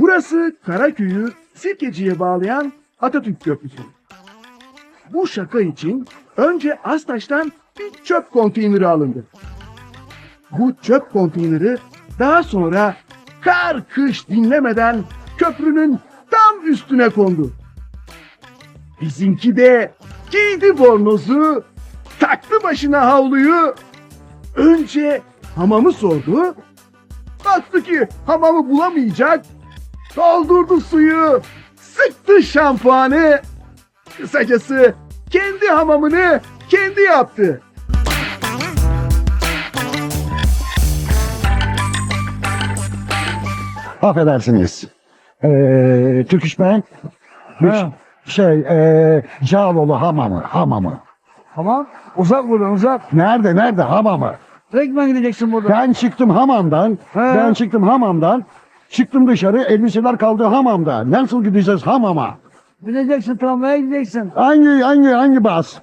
Burası Karaköy'ü Sirkeci'ye bağlayan Atatürk Köprüsü. Bu şaka için önce Astaş'tan bir çöp konteyneri alındı. Bu çöp konteyneri daha sonra kar kış dinlemeden köprünün tam üstüne kondu. Bizimki de giydi bornozu, taktı başına havluyu. Önce hamamı sordu. Baktı ki hamamı bulamayacak. Doldurdu suyu, sıktı şampuanı. Kısacası kendi hamamını kendi yaptı. Affedersiniz. Ee, Türk İş Ben. Ha. Şey, ee, Cağaloğlu hamamı, hamamı. Tamam. Uzak buradan uzak. Nerede, nerede hamamı? Direktmen gideceksin buradan. Ben çıktım hamamdan, He. ben çıktım hamamdan, Çıktım dışarı elbiseler kaldı hamamda. Nasıl gideceğiz hamama? Bineceksin tramvaya gideceksin. Hangi hangi hangi bas?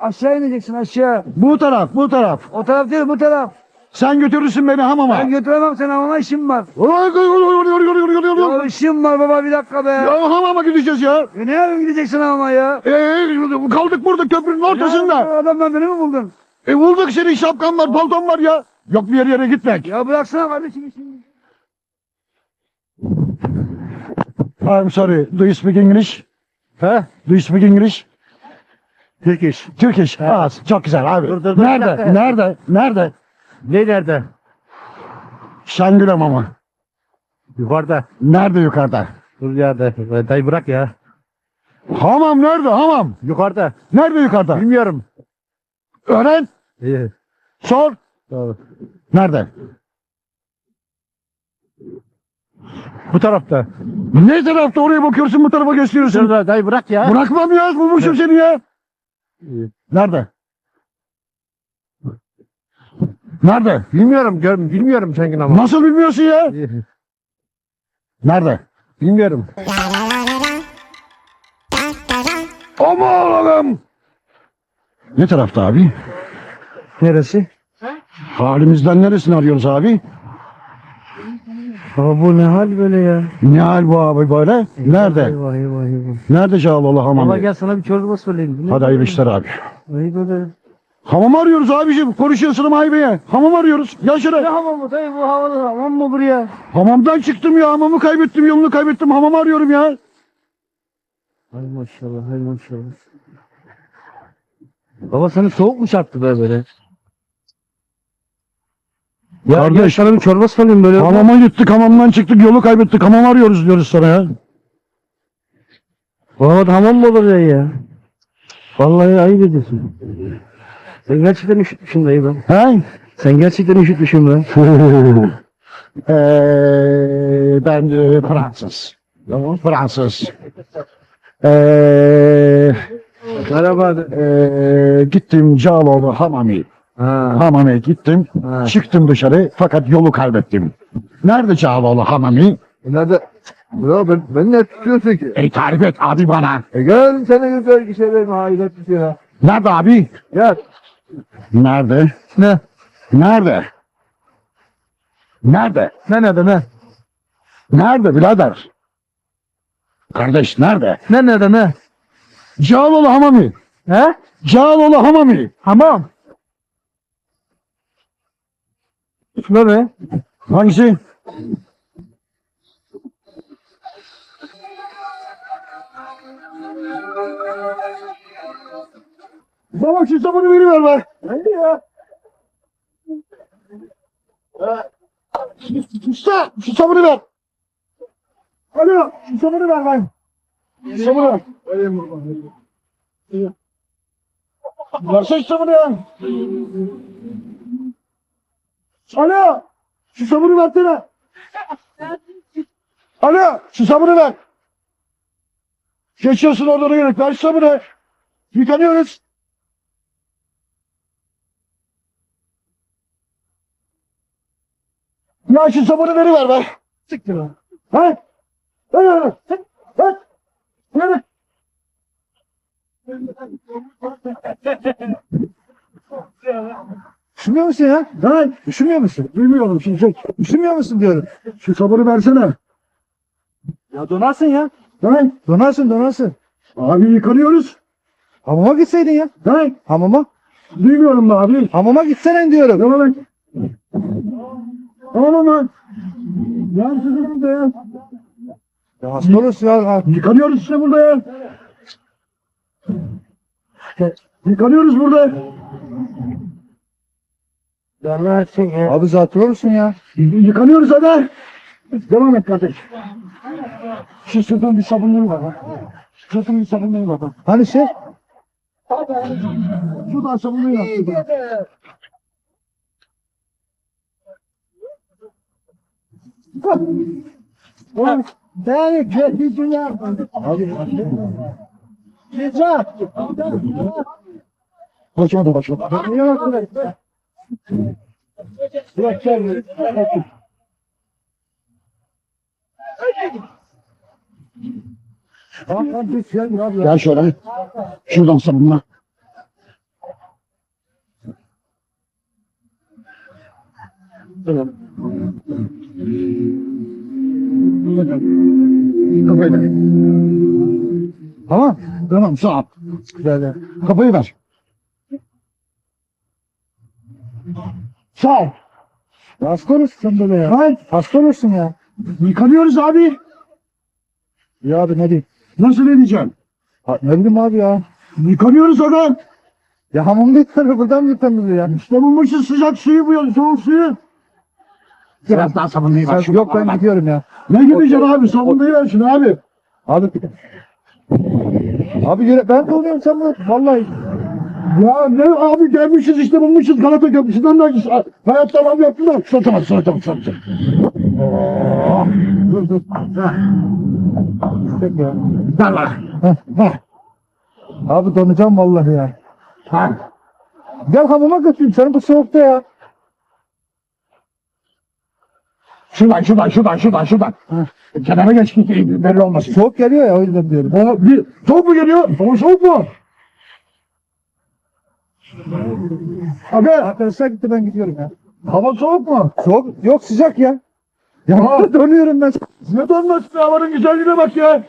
Aşağı ineceksin aşağı. Bu taraf bu taraf. O taraf değil bu taraf. Sen götürürsün beni hamama. Ben götüremem seni hamama işim var. Ya işim var baba bir dakika be. Ya hamama gideceğiz ya. E ne yapayım gideceksin hamama ya? Ee, kaldık burada köprünün Ya ortasında. adamdan beni mi buldun? E bulduk senin şapkan var, palton var ya. Yok bir yere yere gitmek. Ya bıraksana kardeşim işini. I'm sorry. Do you speak English? He? Do you speak English? Turkish. Turkish. Aa, çok güzel abi. Dur, dur, dur, bir nerede? dakika. Nerede? Nerede? Ne nerede? Şangül hamamı. Yukarıda. Nerede yukarıda? Dur ya da. Dayı bırak ya. Hamam nerede? Hamam. Yukarıda. Nerede yukarıda? Bilmiyorum. Öğren. İyi. Sor. Tamam. Nerede? Bu tarafta. Ne tarafta oraya bakıyorsun bu tarafa gösteriyorsun. Şurada dayı bırak ya. Bırakmam ya bulmuşum seni ya. Nerede? Nerede? Bilmiyorum gör, bilmiyorum Şengin ama. Nasıl bilmiyorsun ya? Nerede? Bilmiyorum. Aman Allah'ım. Ne tarafta abi? Neresi? Halimizden neresini arıyoruz abi? Ama bu ne hal böyle ya? Ne hal bu abi böyle? Nerede? Eyvah eyvah eyvah. Nerede Cağaloğlu Valla hamamı? gel sana bir çorba söyleyeyim. Bu ne Hadi hayırlı işler abi. Ay böyle. Hamam arıyoruz abicim. Konuşuyorsun haybeye. Hamam arıyoruz. Gel Ne şuraya. hamamı dayı bu havalı hamam mı olur ya? Hamamdan çıktım ya. Hamamı kaybettim. Yolunu kaybettim. Hamam arıyorum ya. Ay maşallah ay maşallah. Baba seni soğuk mu çarptı be böyle? Ya Kardeş. gel sana bir çorba söyleyeyim böyle. Hamama gittik. Hamamdan çıktık. Yolu kaybettik. Hamam arıyoruz diyoruz sana ya. Bu havada hamam mı olur ya ya? Vallahi ayıp ediyorsun. Sen gerçekten üşütmüşsün dayı ben. He? Sen gerçekten üşütmüşsün ben. Eee, ben e, Fransız. Fransız. Eee, Merhaba. eee, gittim Cağaloğlu hamami. Ha. Hamam'a gittim. Ha. Çıktım dışarı fakat yolu kaybettim. Nerede Cağaloğlu hamami? Nerede? Ya ben, ben ne tutuyorsun ki? Ey tarif et abi bana. E gel seni güzel bir şeyler hayret tutuyor. Nerede abi? Gel. Nerede? Ne? Nerede? Nerede? Ne nerede ne? Nerede birader? Kardeş nerede? Ne nerede ne? Cağaloğlu hamami. He? Cağaloğlu hamami. Hamam. Ne be? Hangisi? Baba şu sabunu veriver bak. Hadi ya. Usta şu sabunu ver. Alo şu sabunu ver bak. Şu sabunu ver. Versene şu sabunu ya. Alo şu sabunu versene. Alo şu sabunu ver. Geçiyorsun oradan yönet. Ver şu sabunu. Yıkanıyoruz. Ya şu sabunu veriver be. Siktir lan. Ha? Ver ver ver. Ver. Ver. Üşümüyor musun ya? Lan Üşümüyor musun? bilmiyorum şimdi. Üşümüyor musun diyorum. Şu sabunu versene. Ya donarsın ya. He? Donarsın donarsın. Abi yıkanıyoruz. Hamama gitseydin ya. He? Hamama. Duymuyorum mu abi? Hamama gitsene diyorum. Tamam lan. Tamam ama. Ya sizin burada ya. Ya hasta olursun ya. Yıkanıyoruz işte burada ya. Yıkanıyoruz burada. Donarsın ya. Abi zatür olursun ya. Yıkanıyoruz hadi. Devam et kardeş. Şu sırtın bir sabunluğu var. Şu sırtın bir sabunluğu var. ha. Hani şey? Şuradan sabunluğu yaptı. Yani kendi dünya. Abi. Güzel. Başıma da başıma. Niye bakıyorsun? Bırak gel. Gel şöyle. Şuradan sabunla. Tamam. Kafayı ver. Tamam. Tamam sağ ol. Kafayı ver. Sağ ol. Hasta sen böyle ya. Hayır. Hasta olursun ya. Yıkanıyoruz abi. Ya abi ne diyeyim? Nasıl ne diyeceğim? Ha, ne bileyim abi ya. Yıkanıyoruz adam. Ya hamamda yıkanır buradan mı yıkanır ya? Bulmuşuz sıcak suyu bu yıl, soğuk suyu. Biraz daha sabunlayı ver. Yok ben gidiyorum ya. Ne gideceksin abi? Sabunlayı ver şunu abi. Abi. Abi ben de oluyorum sen bunu. Vallahi. Ya ne abi gelmişiz işte bulmuşuz Galata Köprüsü'nden de hayatta var yaptılar. Sırtıma sırtıma sırtıma. Dur dur. Çek ya. Heh. Abi donacağım vallahi ya. Ha. Gel hamama götüreyim seni bu soğukta ya. Şuradan şuradan şuradan şuradan şuradan. Kenara geç belli olmasın. Soğuk geliyor ya o yüzden diyorum. O bir soğuk mu geliyor? O soğuk mu? Abi Arkadaşlar gitti ben gidiyorum ya. hava soğuk mu? Soğuk yok sıcak ya. Ya Donuyorum ben. ne be, havanın güzelliğine bak ya.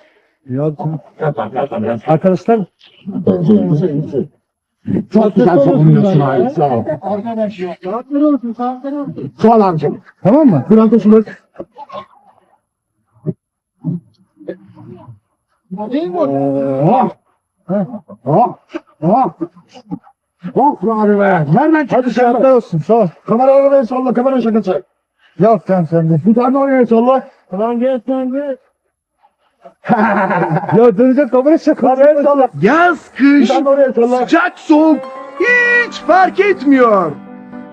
Ya arkadaşlar Çok güzel savunuyorsun abi. Sağ ol. Sağ ol abicim. tamam mı? Biraz da şunu. Oh. Oh. Oh. Oh abi be. Nereden çıktı Hadi sen şartlar olsun sağ ol. Kamera oraya salla. Kamera şakası. Yok sen sen de. Bir tane oraya salla. Lan gel sen gel. ya dönecek Kamerayı salla. Yaz, kış, sıcak, soğuk hiç fark etmiyor.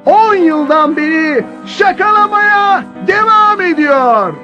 10 yıldan beri şakalamaya devam ediyor.